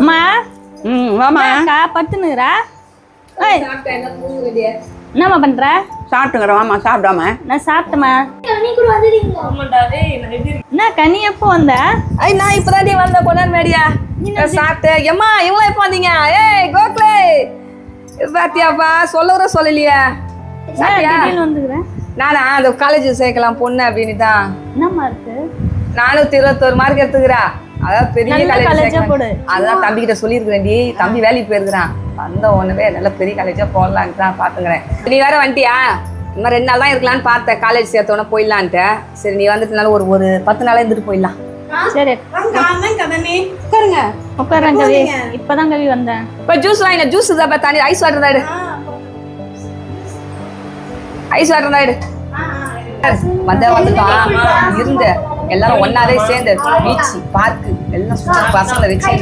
அம்மா? ம் வாமா அக்கா பத்துனுக்குறா ஏய் என்னம்மா பண்ற? சாப்பிட்டுக்கிறேன் வாமா சாப்பிடாம. நான் சாப்பிட்டேம்மா என்ன கனி எப்போ வந்த? ஐ நான் இப்பதாண்டி வந்த கொண்டாடு மேடியா. சாப்பிட்டேன் எம்மா இவங்களாம் எப்போ வந்தீங்க? ஏய் கோகுலே. பாத்தியாப்பா சொல்லவர சொல்லலையே. வந்துக்கிறேன். நானா அந்த காலேஜ் சேர்க்கலாம் பொண்ணு அப்படின்னு தான். என்னம்மா இருக்கு? நானூத்தி இருபத்தோரு மார்க் எடுத்துக்கிறா. அதான் பெரிய காலேஜ். அதான் தம்பி கிட்ட சொல்லியிருக்கிறேன்டி தம்பி வேலைக்கு போயிருக்கிறான். வந்த உடனே நல்ல பெரிய காலேஜா போடலான்ட்டு தான் பாத்துக்கிறேன். நீ வேற வந்துட்டியா? இன்னும் ரெண்டு நாள் தான் இருக்கலாம்னு பார்த்தேன். காலேஜ் சேர்த்த உடனே போயிடலான்ட்டு. சரி நீ வந்துட்டுனால ஒரு ஒரு பத்து நாளா இருந்துட்டு போயிடலாம். சரி. உட்காருங்க. உட்காரேன் கவி. இப்பதான் கவி வந்தேன். இப்போ ஜூஸ் வாங்கின. ஜூஸ் தான் தண்ணி ஐஸ் வாட்டர் தான் எடு. ஐஸ் வாட்டர் தான் எடு. வந்த வந்துட்டான். இருந்த. எல்லாரும் ஒன்னாவே சேர்ந்து பீச் பார்க்கு எல்லாம் பசங்களை வச்சு